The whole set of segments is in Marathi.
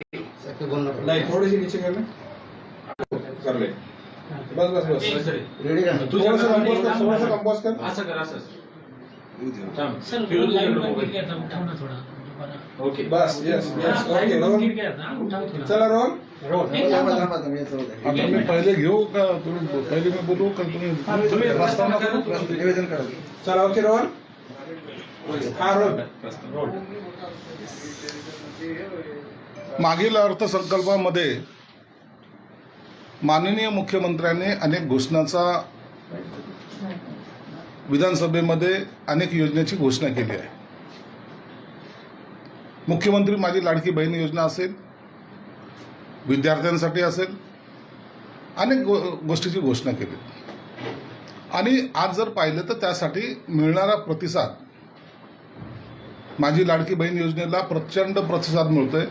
नहीं थोड़ी सी नीचे कर ले कर ले बस बस. बस रेडी का? थोड़ा सा कंपोज कर थोड़ा सा कंपोज कर. असं कर असं. थांब. सर थोडा. ओके. बस यस यस ओके रोल. चला रोल. आता मी पहिले घेऊ का तुम्ही पहिले मी बोलू का तुम्ही तुम्ही प्रस्तावना प्रस्तावना करू? करा. निवेदन करा. चला ओके रोल. हा रोल. रोल. मागील अर्थसंकल्पामध्ये माननीय मुख्यमंत्र्यांनी अनेक घोषणाचा विधानसभेमध्ये अनेक योजनेची घोषणा केली आहे. मुख्यमंत्री माझी लाडकी बहीण योजना असेल विद्यार्थ्यांसाठी असेल अनेक गो गोष्टीची घोषणा केली. आणि आज जर पाहिलं तर त्यासाठी मिळणारा प्रतिसाद माझी लाडकी बहीण योजनेला प्रचंड प्रतिसाद मिळतोय.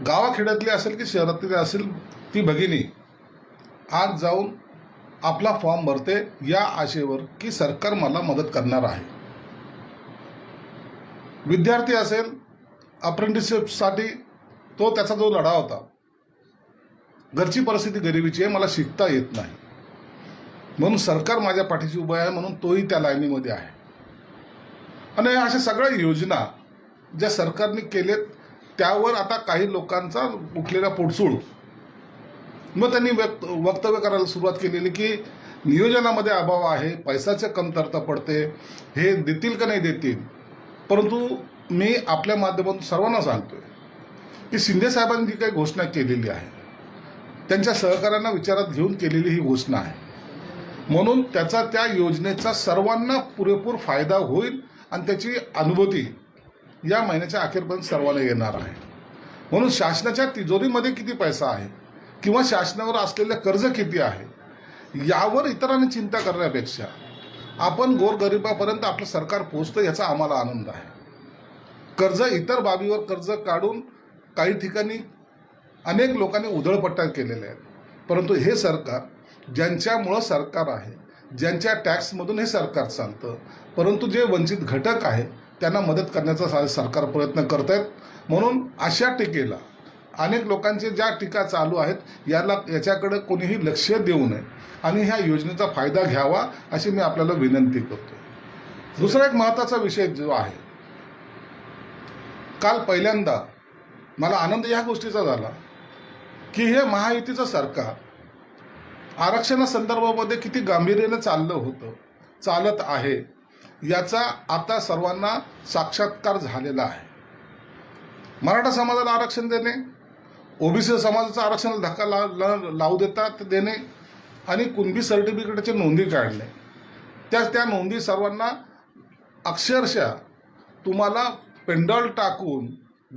गावाखेड्यातली असेल की शहरातली असेल ती भगिनी आज जाऊन आपला फॉर्म भरते या आशेवर की सरकार मला मदत करणार आहे. विद्यार्थी असेल अप्रेंटिसशिपसाठी तो त्याचा जो लढा होता घरची परिस्थिती गरिबीची आहे मला शिकता येत नाही. म्हणून सरकार माझ्या पाठीशी उभं आहे म्हणून तोही त्या लाईनीमध्ये आहे. आणि अशा सगळ्या योजना ज्या सरकारने केलेत त्यावर आता काही लोकांचा उठलेला पोटसूळ. मग त्यांनी व्यक्त वक्तव्य करायला सुरुवात केलेली की नियोजनामध्ये अभाव आहे पैशाचे कमतरता पडते हे देतील का नाही देतील. परंतु मी आपल्या माध्यमातून सर्वांना सांगतोय की शिंदे साहेबांनी जी काही घोषणा केलेली आहे त्यांच्या सहकाऱ्यांना विचारात घेऊन केलेली ही घोषणा आहे. म्हणून त्याचा त्या योजनेचा सर्वांना पुरेपूर फायदा होईल आणि त्याची अनुभूती या महिन्याच्या अखेरपर्यंत सर्वांना येणार आहे. म्हणून शासनाच्या तिजोरीमध्ये किती पैसा आहे? किंवा शासनावर असलेलं कर्ज किती आहे? यावर इतरांनी चिंता करण्यापेक्षा आपण गोरगरिबापर्यंत आपलं सरकार पोचतं याचा आम्हाला आनंद आहे. कर्ज इतर बाबीवर कर्ज काढून काही ठिकाणी अनेक लोकांनी उधळपट्ट्या केलेल्या आहेत. परंतु हे सरकार ज्यांच्यामुळं सरकार आहे ज्यांच्या टॅक्समधून हे सरकार चालतं परंतु जे वंचित घटक आहे त्यांना मदत करण्याचा सा- सरकार प्रयत्न करत आहेत म्हणून अशा टीकेला अनेक लोकांचे ज्या टीका चालू आहेत याला याच्याकडे कोणीही लक्ष देऊ नये. आणि ह्या योजनेचा फायदा घ्यावा अशी मी आपल्याला विनंती करतो. दुसरा एक महत्त्वाचा विषय जो आहे काल पहिल्यांदा मला आनंद या गोष्टीचा झाला की हे महायुतीचं सरकार आरक्षणासंदर्भामध्ये किती गांभीर्याने चाललं होतं चालत आहे याचा आता सर्वांना साक्षात्कार झालेला आहे. मराठा समाजाला आरक्षण देणे ओबीसी समाजाचं आरक्षणाला धक्का ला, ला, लावू देतात देणे आणि कुणबी सर्टिफिकेटचे नोंदी काढणे. त्या त्या नोंदी सर्वांना अक्षरशः तुम्हाला पेंडॉल टाकून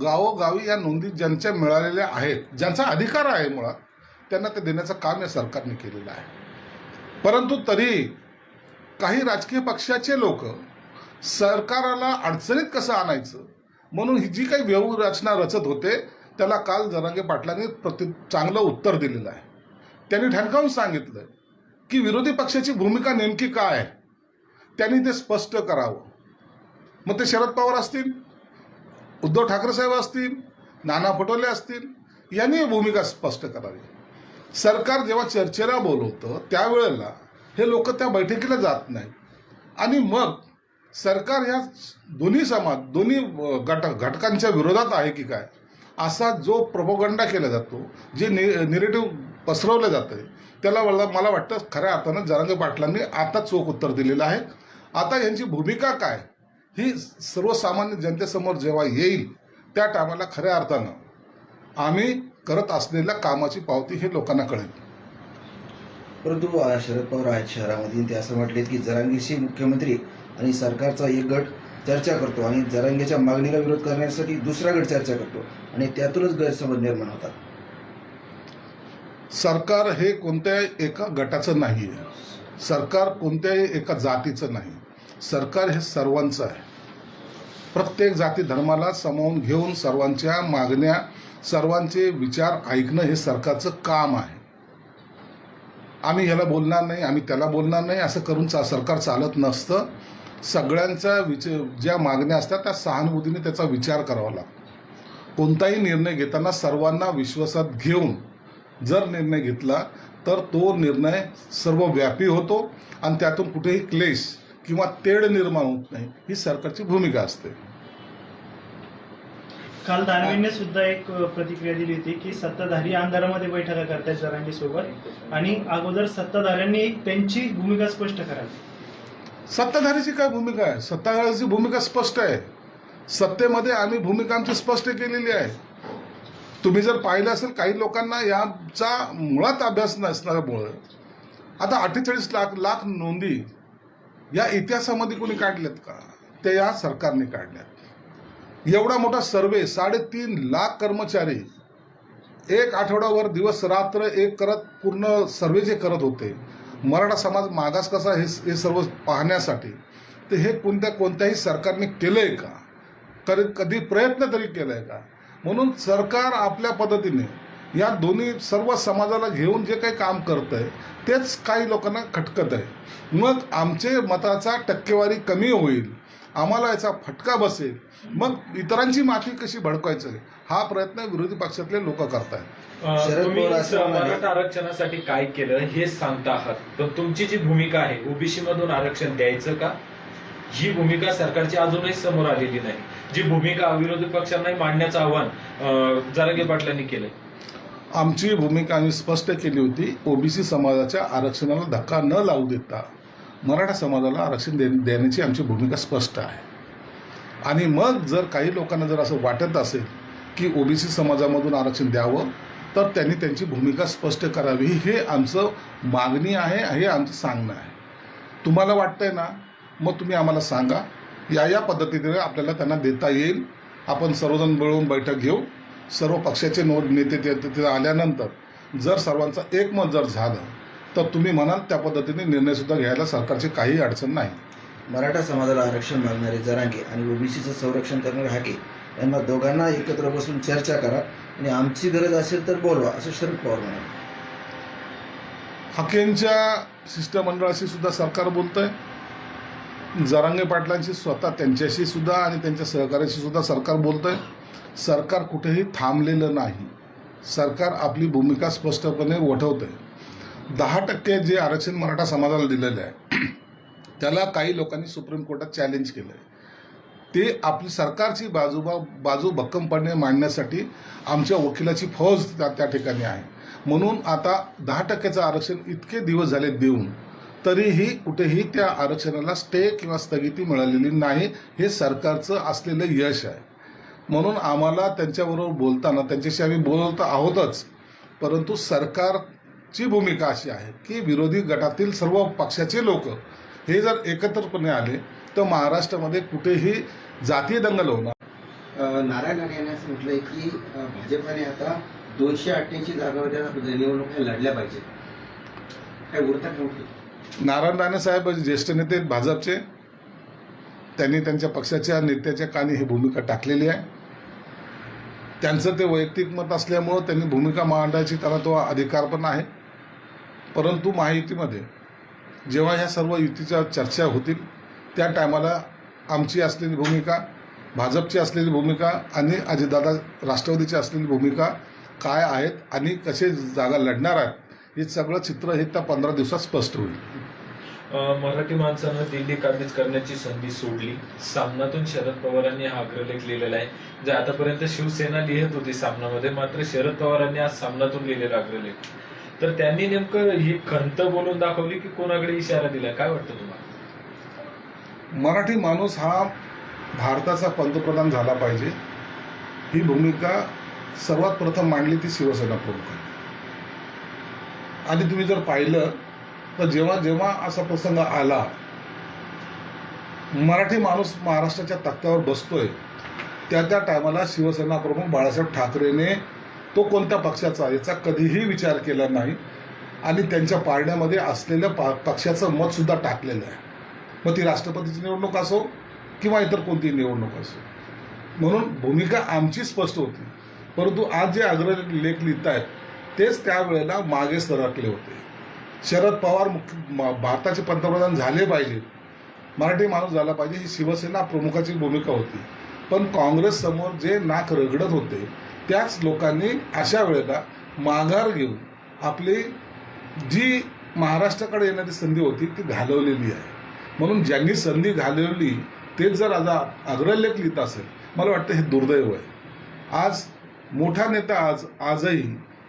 गावोगावी या नोंदी ज्यांच्या मिळालेल्या आहेत ज्यांचा अधिकार आहे मुळात त्यांना ते देण्याचं काम या सरकारने केलेलं आहे. परंतु तरी काही राजकीय पक्षाचे लोक सरकाराला अडचणीत कसं आणायचं? म्हणून ही जी काही व्यवरचना रचत होते त्याला काल जरांगे पाटलांनी प्रति चांगलं उत्तर दिलेलं आहे. त्यांनी ठणकावून सांगितलं की विरोधी पक्षाची भूमिका नेमकी काय आहे? त्यांनी ते स्पष्ट करावं. मग ते शरद पवार असतील उद्धव ठाकरे साहेब असतील नाना पटोले असतील यांनी भूमिका स्पष्ट करावी. सरकार जेव्हा चर्चेला बोलवतं त्यावेळेला हे लोक त्या बैठकीला जात नाही आणि मग सरकार ह्या दोन्ही समाज दोन्ही गट घटकांच्या विरोधात आहे की काय? असा जो प्रभोगंडा केला जातो जे नि निरेटिव्ह पसरवलं जातं त्याला मला मला वाटतं खऱ्या अर्थानं जरांगे पाटलांनी आता चोख उत्तर दिलेलं आहे. आता यांची भूमिका काय? ही सर्वसामान्य जनतेसमोर जेव्हा येईल त्या टायमाला खऱ्या अर्थानं आम्ही करत असलेल्या कामाची पावती हे लोकांना कळेल. परंतु शरद पवार आहेत शहरामध्ये. ते असं म्हटलेत की जरांगेशी मुख्यमंत्री आणि सरकारचा एक गट चर्चा करतो आणि जरांगेच्या मागणीला विरोध करण्यासाठी दुसरा गट चर्चा करतो आणि त्यातूनच गैरसमज निर्माण होतात. सरकार हे कोणत्याही एका गटाचं नाही आहे. सरकार कोणत्याही एका जातीचं नाही. सरकार हे सर्वांचं आहे. प्रत्येक जाती धर्माला सामावून घेऊन सर्वांच्या मागण्या सर्वांचे विचार ऐकणं हे सरकारचं काम आहे. आम्ही ह्याला बोलणार नाही आम्ही त्याला बोलणार नाही असं करून चा सरकार चालत नसतं. सगळ्यांचा विच ज्या मागण्या असतात त्या सहानुभूतीने त्याचा विचार करावा लागतो. कोणताही निर्णय घेताना सर्वांना विश्वासात घेऊन जर निर्णय घेतला तर तो निर्णय सर्व व्यापी होतो आणि त्यातून कुठेही क्लेश किंवा तेढ निर्माण होत नाही. ही सरकारची भूमिका असते. काल दानवेंनी सुद्धा एक प्रतिक्रिया दिली होती की सत्ताधारी अंधारामध्ये बैठका करतायत जरांगी सोबत आणि अगोदर सत्ताधाऱ्यांनी त्यांची भूमिका स्पष्ट करावी. सत्ताधारीची काय भूमिका आहे? सत्ताधाऱ्याची भूमिका स्पष्ट आहे. सत्तेमध्ये आम्ही भूमिका आमची स्पष्ट केलेली आहे. तुम्ही जर पाहिलं असेल काही लोकांना याचा मुळात अभ्यास नसल्यामुळं आता अठ्ठेचाळीस लाख लाख नोंदी या इतिहासामध्ये कोणी काढल्यात का? ते या सरकारने काढल्यात. एवढा मोठा सर्वे साडेतीन लाख कर्मचारी एक आठवडाभर दिवस रात्र एक करत पूर्ण सर्वे जे करत होते. मराठा समाज मागास कसा हे हे सर्व पाहण्यासाठी? तर हे कोणत्या कोणत्याही सरकारने केलं आहे का? कधी कधी प्रयत्न तरी केला आहे का? म्हणून सरकार आपल्या पद्धतीने या दोन्ही सर्व समाजाला घेऊन जे काही काम करत आहे तेच काही लोकांना खटकत आहे मग आमचे मताचा टक्केवारी कमी होईल. आम्हाला याचा फटका बसेल. मग इतरांची माती कशी भडकायचं? हा प्रयत्न विरोधी पक्षातले लोक करतायत. शरद तुम्ही पवार असं म्हणाले- मराठा आरक्षणासाठी काय केलं हे सांगता आहात. पण तुमची जी भूमिका आहे ओबीसी मधून आरक्षण द्यायचं का? ही भूमिका सरकारची अजूनही समोर आलेली नाही. जी भूमिका विरोधी पक्षांना मांडण्याचं आव्हान अं, जरांगे पाटलांनी केलंय. आमची भूमिका आम्ही स्पष्ट केली होती ओबीसी समाजाच्या आरक्षणाला धक्का न लावू देता मराठा समाजाला आरक्षण दे देण्याची आमची भूमिका स्पष्ट आहे. आणि मग जर काही लोकांना जर असं वाटत असेल की ओबीसी समाजामधून आरक्षण द्यावं तर त्यांनी त्यांची भूमिका स्पष्ट करावी. हे आमचं मागणी आहे हे आमचं सांगणं आहे. तुम्हाला वाटतंय ना? मग तुम्ही आम्हाला सांगा. या या पद्धतीने आपल्याला त्यांना देता येईल. आपण सर्वजण मिळून बैठक घेऊ. सर्व पक्षाचे नो नेते ते- तिथे आल्यानंतर जर सर्वांचं एकमत जर झालं तर तुम्ही म्हणाल त्या पद्धतीने निर्णय सुद्धा घ्यायला सरकारची काही अडचण नाही. मराठा समाजाला आरक्षण मागणारे जरांगे आणि ओबीसीचं संरक्षण करणारे हाके यांना दोघांना एकत्र बसून चर्चा करा आणि आमची गरज असेल तर बोलवा असं शरद पवार म्हणाले. हाकेंच्या शिष्टमंडळाशी सुद्धा सरकार बोलतंय. जरांगे पाटलांशी स्वतः त्यांच्याशी सुद्धा आणि त्यांच्या सहकार्याशी सुद्धा सरकार बोलतंय. सरकार कुठेही थांबलेलं नाही. सरकार आपली भूमिका स्पष्टपणे वठवतंय. दहा टक्के जे आरक्षण मराठा समाजाला दिलेलं आहे त्याला काही लोकांनी सुप्रीम कोर्टात चॅलेंज केलं आहे ते आपली सरकारची बाजूबा बाजू भक्कमपणे मांडण्यासाठी आमच्या वकिलाची फौज त्या त्या ठिकाणी आहे. म्हणून आता दहा टक्क्याचं आरक्षण इतके दिवस झाले देऊन तरीही कुठेही त्या आरक्षणाला स्टे किंवा स्थगिती मिळालेली नाही हे सरकारचं असलेलं यश आहे. म्हणून आम्हाला त्यांच्याबरोबर बोलताना त्यांच्याशी आम्ही बोलत आहोतच परंतु सरकार सरकारची भूमिका अशी आहे की विरोधी गटातील सर्व पक्षाचे लोक हे जर एकत्रपणे आले तर महाराष्ट्रामध्ये कुठेही जातीय दंगल होणार नारायण राणे यांनी असं म्हटलंय की भाजपाने आता दोनशे अठ्ठ्याऐंशी जागांवर निवडणुका लढल्या पाहिजेत. काय उरतात नव्हती नारायण राणे साहेब ज्येष्ठ नेते भाजपचे. त्यांनी त्यांच्या पक्षाच्या नेत्याच्या कानी ही भूमिका टाकलेली आहे. त्यांचं ते वैयक्तिक मत असल्यामुळं त्यांनी भूमिका मांडायची त्यांना तो अधिकार पण आहे. परंतु महायुतीमध्ये जेव्हा ह्या सर्व युतीच्या चर्चा होतील त्या टायमाला आमची असलेली भूमिका भाजपची असलेली भूमिका आणि अजितदादा राष्ट्रवादीची असलेली भूमिका काय आहेत आणि कसे जागा लढणार आहेत हे सगळं चित्र हे त्या पंधरा दिवसात स्पष्ट होईल. मराठी माणसानं दिल्ली काबीज करण्याची संधी सोडली. सामनातून शरद पवारांनी हा अग्रलेख लिहिलेला आहे. जे आतापर्यंत शिवसेना लिहित होती सामनामध्ये मात्र शरद पवारांनी आज सामनातून लिहिलेला अग्रलेख. तर त्यांनी नेमकं ही खंत बोलून दाखवली की कोणाकडे इशारा दिला? काय वाटतं तुम्हाला? मराठी माणूस हा भारताचा पंतप्रधान झाला पाहिजे. ही भूमिका सर्वात प्रथम मांडली ती शिवसेना प्रमुखांनी. आणि तुम्ही जर पाहिलं तर जेव्हा जेव्हा असा प्रसंग आला मराठी माणूस महाराष्ट्राच्या तक्त्यावर बसतोय त्या त्या टायमाला शिवसेना प्रमुख बाळासाहेब ठाकरेने तो कोणत्या पक्षाचा याचा कधीही विचार केला नाही. आणि त्यांच्या पाळण्यामध्ये असलेल्या पा पक्षाचं मतसुद्धा टाकलेलं आहे. मग ती राष्ट्रपतीची निवडणूक असो किंवा इतर कोणतीही निवडणूक असो. म्हणून भूमिका आमची स्पष्ट होती. परंतु आज जे अग्रलेख लिहित आहेत तेच त्यावेळेला मागे सरकले होते. शरद पवार मुख्य म- भारताचे पंतप्रधान झाले पाहिजे. मराठी माणूस झाला पाहिजे ही शिवसेना प्रमुखाची भूमिका होती. पण काँग्रेससमोर जे नाक रगडत होते त्याच लोकांनी अशा वेळेला माघार घेऊन आपली जी महाराष्ट्राकडे येणारी संधी होती ती घालवलेली आहे. म्हणून ज्यांनी संधी घालवली तेच जर आज अग्रलेख लिहित असेल मला वाटतं हे दुर्दैव आहे. आज मोठा नेता आज आजही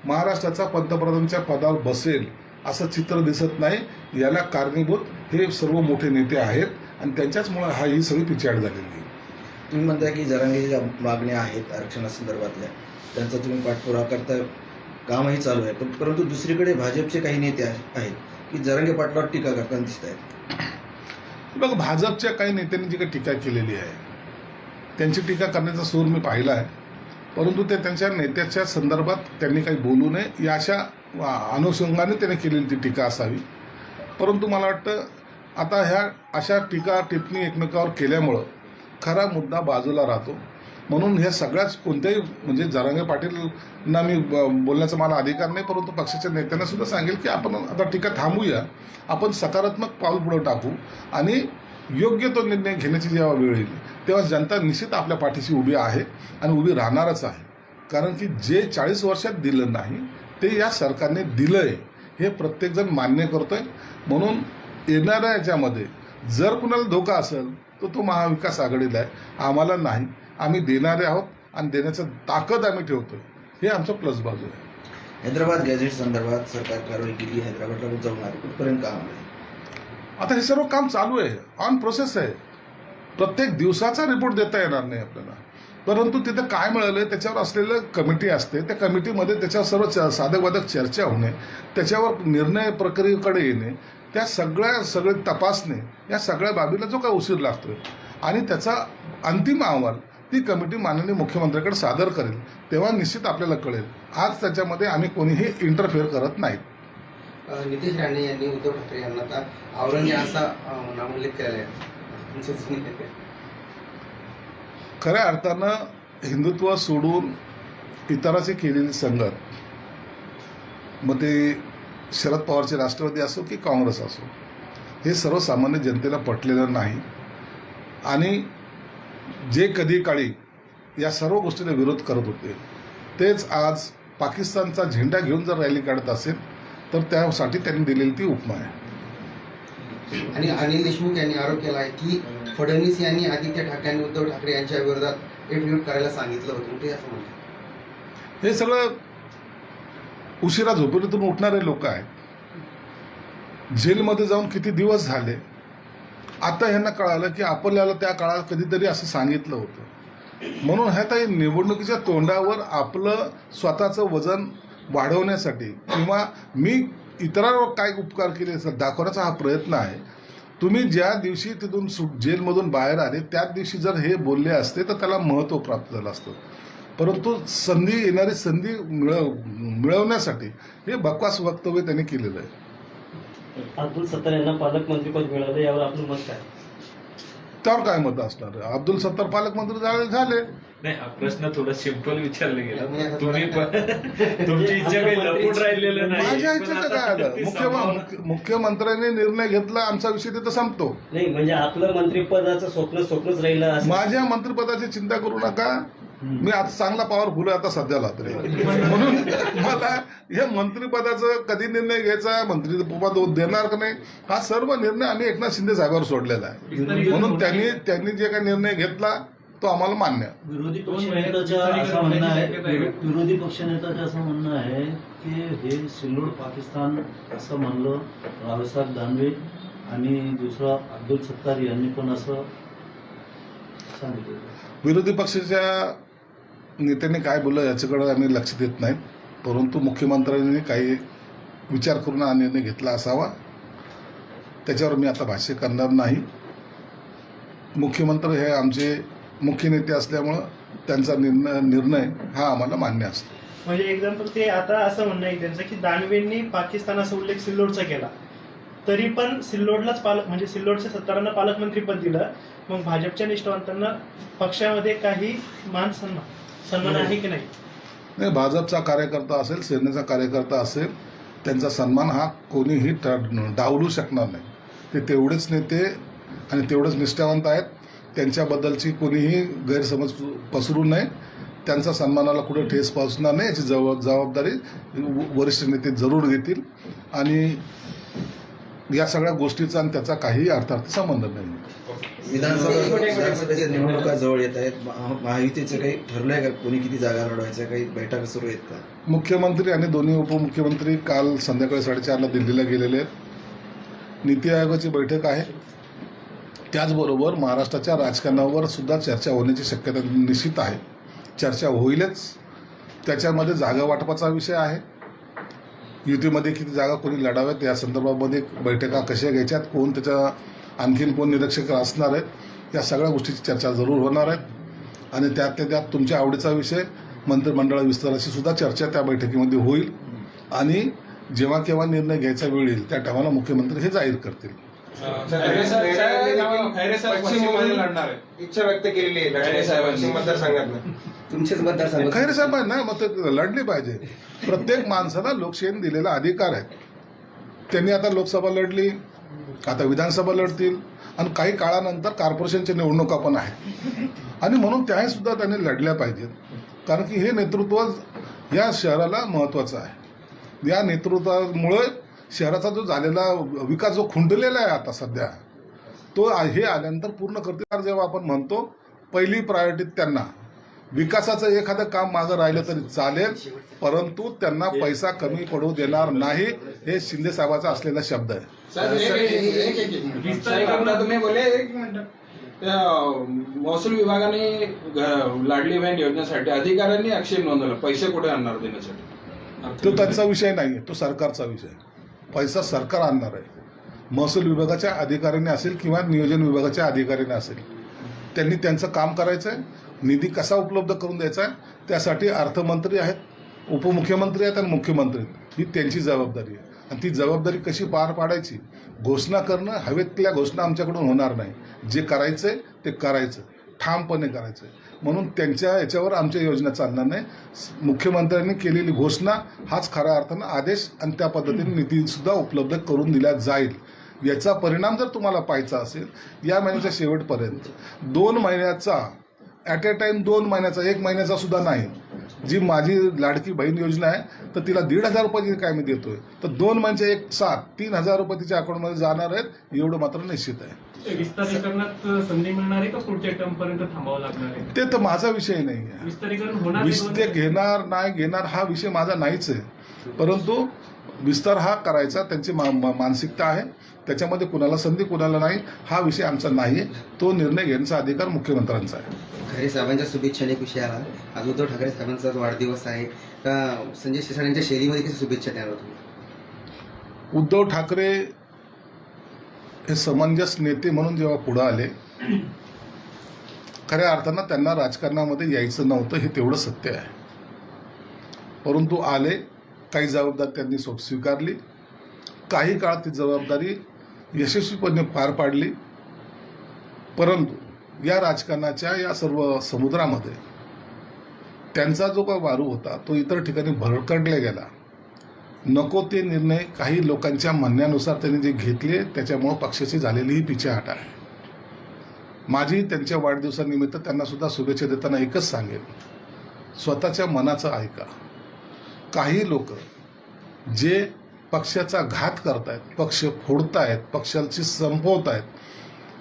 महाराष्ट्राचा पंतप्रधानच्या पदावर बसेल असं चित्र दिसत नाही. याला कारणीभूत हे सर्व मोठे नेते आहेत आणि त्यांच्याचमुळे हा ही सगळी पिछाड झालेली आहे. तुम्ही म्हणताय की जरांगे ज्या मागण्या आहेत आरक्षणासंदर्भातल्या. त्यांचा तुम्ही पाठपुरावा करता कामही चालू आहे. पण परंतु दुसरीकडे भाजपचे काही नेते आहेत की जरांगे पाटलावर टीका करताना दिसत आहेत? बघ भाजपच्या काही नेत्यांनी जी काही टीका केलेली आहे त्यांची टीका करण्याचा सूर मी पाहिला आहे. परंतु ते त्यांच्या नेत्याच्या संदर्भात त्यांनी काही बोलू नये या अशा अनुषंगाने त्याने केलेली ती टीका असावी. परंतु मला वाटतं आता ह्या अशा टीका टिप्पणी एकमेकावर केल्यामुळं खरा मुद्दा बाजूला राहतो. म्हणून ह्या सगळ्याच कोणत्याही म्हणजे जरांगे पाटीलना मी ब- बोलण्याचा मला अधिकार नाही परंतु पक्षाच्या नेत्यांना सुद्धा सांगेल की आपण आता टीका थांबूया. आपण सकारात्मक पाऊल पुढं टाकू आणि योग्य तो निर्णय घेण्याची जेव्हा वेळ येईल तेव्हा जनता निश्चित आपल्या पाठीशी उभी आहे आणि उभी राहणारच आहे. कारण की जे चाळीस वर्षात दिलं नाही ते या सरकारने दिलं आहे हे प्रत्येकजण मान्य करतोय. म्हणून येणाऱ्या याच्यामध्ये जर कुणाला धोका असेल तर तो महाविकास आघाडीला आहे. आम्हाला नाही. आम्ही देणारे आहोत आणि देण्याचं ताकद आम्ही ठेवतोय. हे आमचं प्लस बाजू आहे. हैदराबाद गॅझेट संदर्भात सरकार कारवाई केली हैदराबादला जाऊन आले कुठपर्यंत काम आहे? आता हे सर्व काम चालू आहे. ऑन प्रोसेस आहे. प्रत्येक दिवसाचा रिपोर्ट देता येणार नाही आपल्याला. परंतु तिथं काय मिळालं त्याच्यावर असलेलं कमिटी असते. त्या कमिटीमध्ये त्याच्यावर सर्व च- साधकबाधक चर्चा होणे त्याच्यावर निर्णय प्रक्रियेकडे येणे त्या सगळ्या सगळे तपासणे या सगळ्या बाबीला जो काय उशीर लागतोय. आणि त्याचा अंतिम अहवाल ती कमिटी माननीय मुख्यमंत्र्याकडे सादर करेल तेव्हा निश्चित आपल्याला कळेल. आज त्याच्यामध्ये आम्ही कोणीही इंटरफेअर करत नाहीत नितेश राणे यांनी उद्धव ठाकरे यांना आता औरंगे असा नामोल्लेख केलेला आहे आहे. खऱ्या अर्थानं हिंदुत्व सोडून इतराची केलेली संगत मग ते शरद पवारचे राष्ट्रवादी असो की काँग्रेस असो हे सर्वसामान्य जनतेला पटलेलं नाही. आणि जे कधी काळी या सर्व गोष्टीला विरोध करत होते तेच आज पाकिस्तानचा झेंडा घेऊन जर रॅली काढत असेल तर त्यासाठी त्यांनी दिलेली ती उपमा आहे. आणि अनिल देशमुख यांनी आरोप केला आहे की फडणवीस यांनी आदित्य ठाकरे आणि उद्धव ठाकरे यांच्या विरोधात एफिडेव्हिट करायला सांगितलं होतं. ते असं म्हणतात. हे सगळं उशिरा झोपेतून उठणारे लोक आहेत. जेलमध्ये जाऊन किती दिवस झाले? आता ह्यांना कळालं की आपल्याला त्या काळात कधीतरी असं सांगितलं होतं. म्हणून ह्या काही निवडणुकीच्या तोंडावर आपलं स्वतःचं वजन वाढवण्यासाठी किंवा मी इतरांवर काय उपकार केले असं दाखवण्याचा हा प्रयत्न आहे. तुम्ही ज्या दिवशी तिथून सुट जेलमधून बाहेर आले त्याच दिवशी जर हे बोलले असते तर त्याला महत्त्व प्राप्त झालं असतं. परंतु संधी येणारी संधी मिळव मिळवण्यासाठी हे बकवास वक्तव्य त्यांनी केलेलं आहे. अब्दुल सत्तार यांना पालकमंत्रीपद मिळालं यावर आपलं मत काय? त्यावर काय मत असणार? अब्दुल सत्तार पालकमंत्री झाले झाले. नाही हा प्रश्न थोडा सिंपल विचारला गेला. तुम्ही तुमची इच्छा काही लपून राहिलेलं नाही. माझ्या आता काय आलं मुख्यमंत्र्यांनी निर्णय घेतला आमचा विषय तिथं संपतो. नाही म्हणजे आपलं मंत्रिपदाचं स्वप्न स्वप्नच राहिलं माझ्या मंत्रिपदाची चिंता करू नका. मी आता चांगला पॉवरफुल आहे आता सध्याला तरी म्हणून मला हे मंत्रिपदाचं कधी निर्णय घ्यायचा मंत्रिपद देणार का नाही हा सर्व निर्णय आम्ही एकनाथ शिंदे साहेबांवर सोडलेला आहे. म्हणून त्यांनी त्यांनी जे काही निर्णय घेतला तो आम्हाला मान्य आहे. विरोधी पक्षनेत्याचं असं म्हणणं आहे. विरो- विरोधी पक्षनेत्याचं असं म्हणणं आहे की हे सिल्लोड पाकिस्तान असं म्हणलं रावसाहेब दानवे आणि दुसरा अब्दुल सत्तार यांनी पण असं सांगितलं. विरोधी पक्षाच्या नेत्यांनी काय बोललं याच्याकडे आम्ही लक्ष देत नाही. परंतु मुख्यमंत्र्यांनी काही विचार करून हा निर्णय घेतला असावा. त्याच्यावर मी आता भाष्य करणार नाही. मुख्यमंत्री हे आमचे मुख्य नेते असल्यामुळं त्यांचा निर्णय निर्णय हा आम्हाला मान्य असतो. म्हणजे एक्झाम्पल ते आता असं म्हणणं आहे त्यांचं की दानवेंनी पाकिस्तानाचा उल्लेख सिल्लोडचा केला. तरी पण सिल्लोडलाच पालक म्हणजे सिल्लोडच्या सत्तारांना पालकमंत्री पद दिलं. मग भाजपच्या निष्ठावंतांना पक्षामध्ये काही मान सन्मान. सन्मान आहे की नाही? नाही भाजपचा कार्यकर्ता असेल सेनेचा कार्यकर्ता असेल त्यांचा सन्मान हा कोणीही डावलू शकणार नाही. ते तेवढेच नेते आणि तेवढेच निष्ठावंत आहेत. त्यांच्याबद्दलची कोणीही गैरसमज पसरू नये. त्यांचा सन्मानाला कुठे ठेस पोहोचणार नाही याची जबाब जबाबदारी वरिष्ठ नेते जरूर घेतील. आणि या सगळ्या गोष्टीचा आणि त्याचा काहीही अर्थार्थ संबंध नाही. विधानसभा विधानसभेच्या निवडणुका जवळ येत आहेत. महा- महायुतीचं काही ठरलंय का? कोणी किती जागा लढवायच्या? काही बैठका सुरू आहेत का? मुख्यमंत्री आणि दोन्ही उपमुख्यमंत्री काल संध्याकाळी साडेचारला दिल्लीला गेलेले आहेत. नीती आयोगाची बैठक आहे. त्याचबरोबर महाराष्ट्राच्या राजकारणावर सुद्धा चर्चा होण्याची शक्यता निश्चित आहे. चर्चा होईलच. त्याच्यामध्ये जागा वाटपाचा विषय आहे. युतीमध्ये किती जागा कोणी लढाव्यात? या संदर्भामध्ये बैठका कशा घ्यायच्यात? कोण त्याच्या आणखीन कोण निरीक्षक असणार आहेत या सगळ्या गोष्टीची चर्चा जरूर होणार आहेत आणि त्यातल्या त्यात तुमच्या आवडीचा विषय मंत्रिमंडळ विस्ताराची सुद्धा चर्चा त्या बैठकीमध्ये होईल. आणि जेव्हा केव्हा निर्णय घ्यायचा वेळ येईल त्या टायमाला मुख्यमंत्री हे जाहीर करतील. खैरे साहेब- इच्छा व्यक्त केलेली आहे. खैरे मग ते लढली पाहिजे. प्रत्येक माणसाला लोकशाहीने दिलेला अधिकार आहे. त्यांनी आता लोकसभा लढली आता विधानसभा लढतील? आणि काही काळानंतर कॉर्पोरेशनच्या निवडणुका पण आहेत. आणि म्हणून त्याही सुद्धा त्यांनी लढल्या पाहिजेत. कारण की हे नेतृत्व या शहराला महत्त्वाचं आहे. या नेतृत्वामुळे शहराचा जो झालेला विकास जो खुंटलेला आहे आता सध्या तो हे आल्यानंतर पूर्ण करतील. जेव्हा आपण म्हणतो पहिली प्रायोरिटी त्यांना. विकासाचं एखादं काम मागं राहिलं तरी चालेल परंतु त्यांना पैसा कमी पडू देणार नाही हे शिंदे साहेबाचा असलेला शब्द आहे. महसूल विभागाने लाडली बहीण योजनेसाठी अधिकाऱ्यांनी आक्षेप नोंदवला. पैसे कुठे आणणार देण्यासाठी? तो त्यांचा विषय नाही तो सरकारचा विषय. पैसा सरकार आणणार आहे. महसूल विभागाच्या अधिकाऱ्याने असेल किंवा नियोजन विभागाच्या अधिकाऱ्याने असेल त्यांनी त्यांचं काम करायचं आहे निधी कसा उपलब्ध करून द्यायचा आहे त्यासाठी अर्थमंत्री आहेत उपमुख्यमंत्री आहेत आणि मुख्यमंत्री आहेत. ही त्यांची जबाबदारी आहे. आणि ती जबाबदारी कशी पार पाडायची? घोषणा करणं हवेतल्या घोषणा आमच्याकडून होणार नाही. जे करायचं आहे ते करायचं. ठामपणे करायचं आहे म्हणून त्यांच्या याच्यावर आमच्या योजना चालणार नाही. मुख्यमंत्र्यांनी केलेली घोषणा हाच खऱ्या अर्थानं आदेश आणि त्या पद्धतीने निधीसुद्धा उपलब्ध करून दिला जाईल. याचा परिणाम जर तुम्हाला पाहायचा असेल या महिन्याच्या शेवटपर्यंत दोन महिन्याचा ॲट ए टाइम दोन महिन्याचा एक महिन्याचा सुद्धा नाही. जी माझी लाडकी बहीण योजना आहे तर तिला दीड हजार रुपये काय मी देतोय. तर दोन महिन्याचे एक सात तीन हजार रुपये तिच्या अकाउंटमध्ये जाणार आहेत एवढं मात्र निश्चित आहे. विस्तारीकरणात संधी मिळणार आहे का? पुढच्या टर्म पर्यंत थांबावं लागणार आहे? ते तर माझा विषय नाही आहे. विस्तारीकरण होणार घेणार नाही घेणार हा विषय माझा नाहीच आहे. परंतु विस्तार हा करायचा त्यांची मा- मानसिकता आहे. त्याच्यामध्ये कुणाला संधी कुणाला नाही हा विषय आमचा नाही आहे तो निर्णय घेण्याचा अधिकार मुख्यमंत्र्यांचा आहे. खैरे साहेबांच्या शुभेच्छा एक विषय आला. आज उद्धव ठाकरे साहेबांचा वाढदिवस आहे. का संजय शिरसाट यांच्या शैलीमध्ये कशी शुभेच्छा तुम्ही? उद्धव ठाकरे हे समंजस नेते म्हणून जेव्हा पुढे आले खऱ्या अर्थानं त्यांना राजकारणामध्ये यायचं नव्हतं हे तेवढं सत्य आहे. परंतु आले काही जबाबदारी त्यांनी स्व- स्वीकारली. काही काळ ती जबाबदारी यशस्वीपणे पार पाडली. परंतु या राजकारणाच्या या सर्व समुद्रामध्ये त्यांचा जो काही वारू होता तो इतर ठिकाणी भरकटला गेला. नको ते निर्णय काही लोकांच्या म्हणण्यानुसार त्यांनी जे घेतले त्याच्यामुळं पक्षाची झालेली ही पिछेहाट आहे. माझी त्यांच्या वाढदिवसानिमित्त त्यांना सुद्धा शुभेच्छा देताना एकच सांगेन. स्वतःच्या मनाचं ऐका. काही लोक जे पक्षाचा घात करतायत पक्ष फोडतायत पक्षाची संपवत आहेत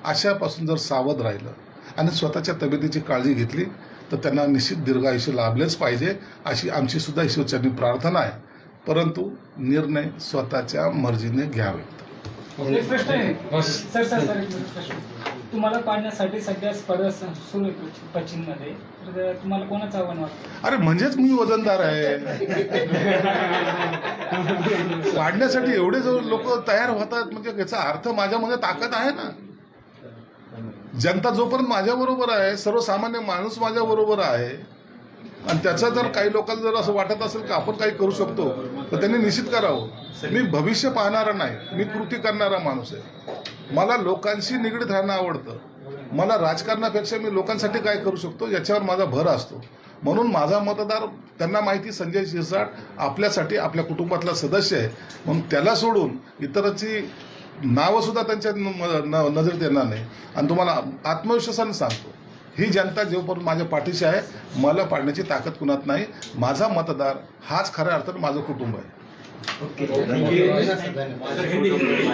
अशापासून जर सावध राहिलं आणि स्वतःच्या तब्येतीची काळजी घेतली तर त्यांना निश्चित दीर्घायुष्य लाभलेच पाहिजे अशी आमची सुद्धा ईश्वरचरणी प्रार्थना आहे. परंतु निर्णय स्वतःच्या मर्जीने घ्यावेत. तुम्हाला पाडण्यासाठी सध्या स्पर्धा सुरू आहे पश्चिम- तर तुम्हाला कोणाचं आव्हान वाटतं? अरे म्हणजेच मी वजनदार आहे. वाढण्यासाठी एवढे जो लोक तयार होतात म्हणजे याचा अर्थ माझ्यामध्ये ताकद आहे ना? जनता जोपर्यंत माझ्या बरोबर आहे सर्वसामान्य माणूस माझ्या बरोबर आहे आणि त्याचं जर काही लोकांना जर असं वाटत असेल की आपण काही करू शकतो तर त्यांनी निश्चित करावं. मी भविष्य पाहणारा नाही. मी कृती करणारा माणूस आहे. मला लोकांशी निगडीत राहणं आवडतं. मला राजकारणापेक्षा मी लोकांसाठी काय करू शकतो याच्यावर माझा भर असतो. म्हणून माझा मतदार त्यांना माहिती संजय शिरसाट आपल्यासाठी आपल्या कुटुंबातला सदस्य आहे. म्हणून त्याला सोडून इतरांची नावंसुद्धा त्यांच्या न- न- नजरेत येणार नाही. आणि तुम्हाला आत्मविश्वासाने सांगतो ही जनता जेवपर्यंत माझ्या पाठीशी आहे मला पाडण्याची ताकद कुणात नाही. माझा मतदार हाच खऱ्या अर्थानं माझं कुटुंब आहे.